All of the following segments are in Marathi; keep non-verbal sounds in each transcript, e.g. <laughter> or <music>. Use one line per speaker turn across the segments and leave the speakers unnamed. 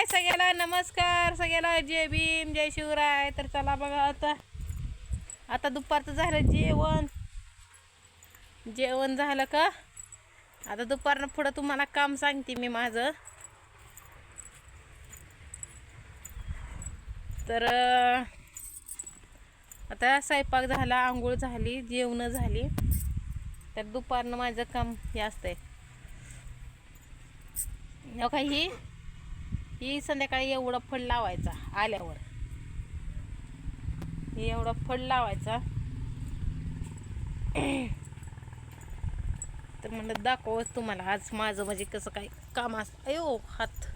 हाय सगळ्याला नमस्कार. सगळ्याला जय भीम जय शिवराय. तर चला बघा आता. आता दुपारचं झालं जेवण. जेवण झालं का? आता दुपारनं पुढं तुम्हाला काम सांगते मी माझं. तर आता स्वयंपाक झाला आंघोळ झाली जेवणं झाली. तर दुपारनं माझं काम हे असतंय. हो? ही संध्याकाळी एवढा फड लावायचा आल्यावर. ही एवढा फड लावायचा. तर म्हणलं दाखव तुम्हाला आज माझं म्हणजे कसं काय काम असतं अयो हात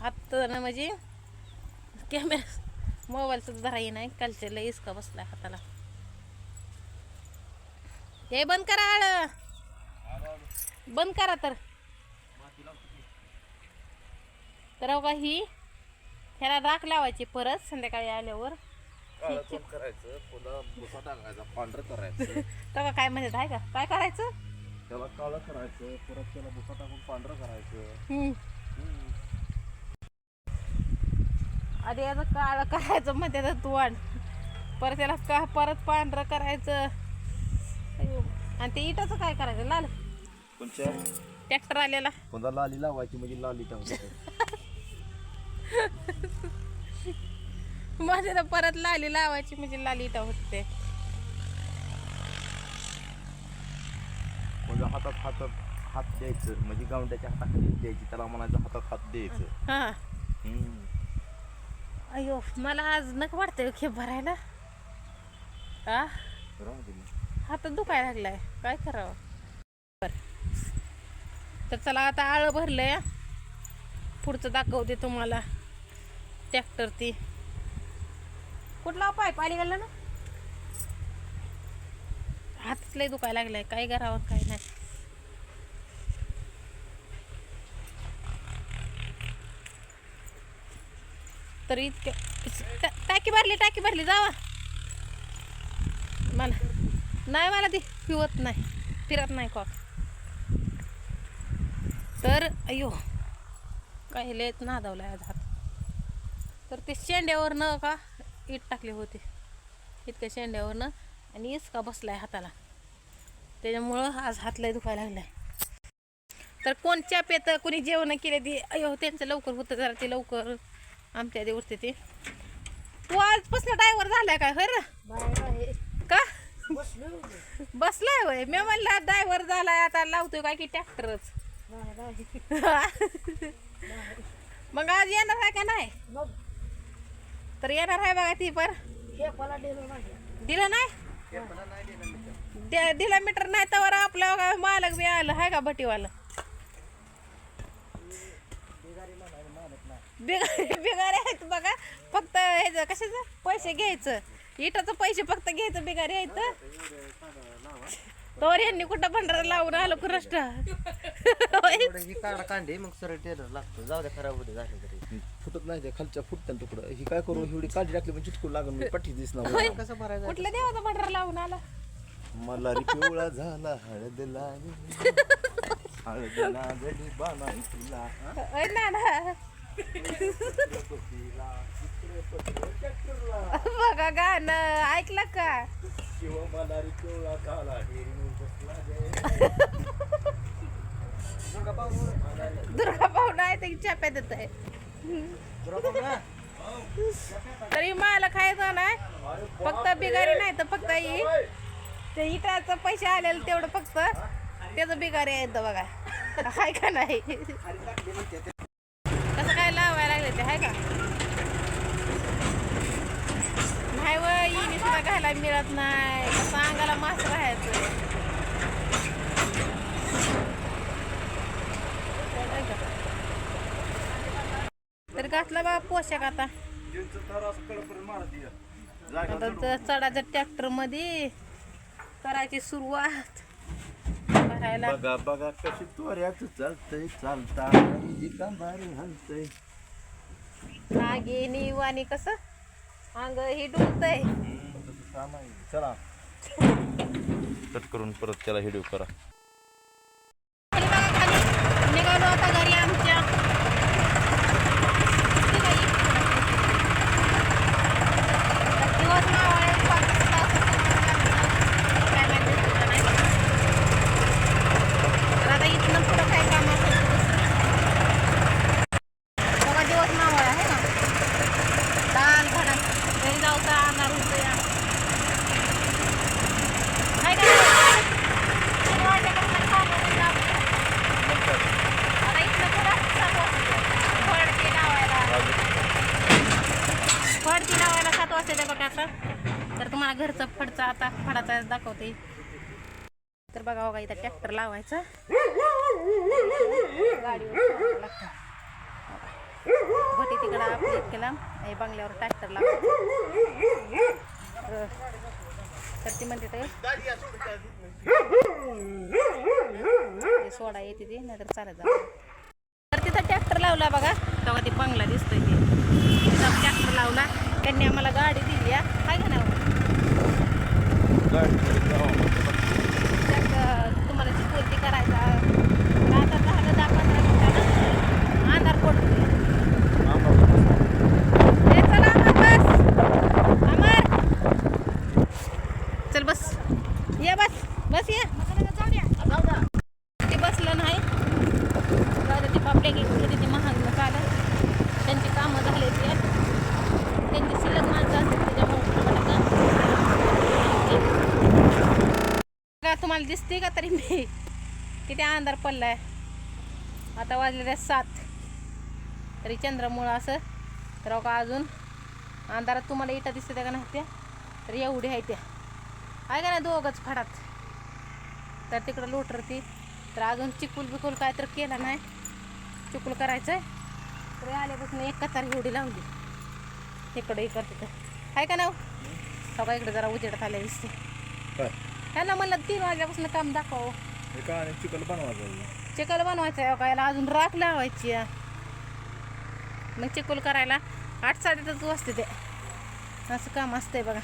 हात ना म्हणजे कॅमेरा मोबाईलचं धराही नाही कालच्या लय इसका बसला हाताला. हे बंद करा आळ. बंद करा तर. तर का ही ह्याला राख लावायची परत संध्याकाळी आल्यावर.
काळं करायचं? पुन्हा भुसा टाकायचा पांढरं करायचं.
तेव्हा काय म्हणत आहे का? काय करायचं?
त्याला काळं करायचं परत त्याला भुसा टाकून पांढरं करायचं.
हम्म.
हम्म.
आधी याचं काळं करायचं म्हणते तर तू वाढ परत त्याला का परत पांढरं करायचं. अयो. आणि ते इटाचं काय करायचं? लाल.
कोणच्या
ट्रॅक्टर आलेला.
पुन्हा लाली लावायची म्हणजे लाली टाकायची <laughs>
माझ्या तर परत लाली लावायची म्हणजे लाली इटा होते.
म्हणजे हातात हातात हात द्यायचं म्हणजे गावंड्याच्या हाताखाली द्यायची त्याला म्हणायचं हातात हात द्यायचं.
हा.
हम्म.
अयो मला आज नक वाटतंय खेप भरायला. हा
राहू दे मग.
हातात दुखायला लागलाय. काय करावं? बर. तर चला आता आळं भरलंय. पुढचं दाखवते तुम्हाला. ट्रॅक्टर ती. कुठला पाईप आली गेला ना? हातच लय दुखायला लागलाय. काय करावं काय नाही. तर इतकं टा- टाकी भरली टाकी भरली जावा. मला नाही मला ती पिवत नाही. फिरत नाही कॉक. तर अयो काय लेत नादावलाय आज हात. तर ते शेंड्यावरनं का इट टाकली होती. इतक्या शेंड्यावरनं. आणि इसका बसलाय हाताला. त्याच्यामुळं आज हात लय दुखायला लागलाय. तर कोणच्या पेत कोणी जेवण केले ती अयो त्यांचं लवकर होतं जरा ते लवकर आमच्या आधी उठते ते. तू आजपासून ड्रायव्हर झालाय काय खरं का? बसलाय होय. मी म्हणला ड्रायव्हर झालाय आता लावतोय काय की ट्रॅक्टरच मग आज येणार आहे का नाही? तर येणार आहे बघा ती पर दिलं नाही. दे- दिलं मीटर नाही तर आपलं बघा मालक बी आलं आहे का भटीवाला? बिगारी <laughs> बिगारी आहेत बघा फक्त ह्याचं कशाचं? पैसे घ्यायचं. इटाचं पैसे फक्त घ्यायचं बिगारी आहेत. तर यांनी कुठं भंडारा लावून आलो कुरष्ट
थोडं ही काढा कांदे मग सरळ टेलर लागतो. जाऊ द्या खराब होते झाले तरी.
फुटत नाही ते खालच्या फुटत्या तुकडं. ही काय करू? एवढी काळजी टाकली म्हणजे चिटकू लागून मी पट्टी दिसणार
होय.
कसं भरायचं?
कुठल्या देवाचा भंडारा लावून आला?
मला रे पिवळा झाला हळद लाली हळद लागली तुला.
बघा गाणं ऐकलं का?
शिव मला रे पिवळा झाला बसला. <laughs>
पाहुणा आहे ते चाप्या देत आहे? तरी मला खायचं नाही. फक्त बिगारी नाही तर फक्त ही. ते इटाचं पैसे आलेलं तेवढं फक्त. त्याचं बिगारी आहे बघा. हाय का नाही? कसं काय लावायला लागले ते हाय का? नाही व सुद्धा घालायला मिळत नाही कसं अंगाला मास राहायचं तर घातला बा पोशाख आता. आता चढाच्या ट्रॅक्टरमध्ये करायची सुरुवात. भरायला.
बघा बघा कशी त्वऱ्याच चालतंय चालता. कंबारी हलतंय.
नागे निवानी कसं? अंग हे डुलतय.
चला. <laughs> कट करून परत त्याला हिडिओ करा.
आता. तर तुम्हाला घरचं फडचा आता फडाचा दाखवते. तर बघा बघा इथं ट्रॅक्टर लावायचा. भटी तिकडं आपल्या केला बंगल्यावर ट्रॅक्टर लावायचा. तर ती म्हणते ते सोडा येते ती नाहीतर चालत तर तिथं ट्रॅक्टर लावला बघा. तेव्हा ते बंगला दिसतोय ते. तिथं ट्रॅक्टर लावला. त्यांनी आम्हाला गाडी दिली आहे हाय का नाही त्यात तुम्हाला चिकोलती करायचा आता झालं दहा पंधरा मिनिटानं अंधार पडतो चला बस. अमर चल बस. ये बस. बस ये. ते बसलं नाही. जाऊ दे, ते पापड्या घेतली तिथे महाग आलं त्यांची कामं झाले ते त्यांची माणसं असतात त्याच्यामुळे तुम्हाला दिसते का तरी मी? किती अंधार पडलाय. आता वाजलेले सात. तरी चंद्रामुळं असं. तर का अजून अंधारात तुम्हाला इटा दिसते का नाही त्या तर एवढी आहे त्या. आहे का नाही दोघंच फडात? तर तिकडं लोटर ती तर अजून चिकूल बिकूल काय तर केला नाही. चिकूल करायचं आहे तर आल्यापासून एक कतार एवढी लावली. इकडं इकडं तिथं आहे का नाही सगळं इकडे जरा उजेडात आल्या दिसते. ह्याला म्हणलं तीन वाजल्यापासून काम दाखव.
चिकन बनवायचं
चिकल बनवायचं आहे काय अजून राख लावायची. मग चिकल करायला आठ साडेआठच वाजते ते. असं काम असतंय बघा.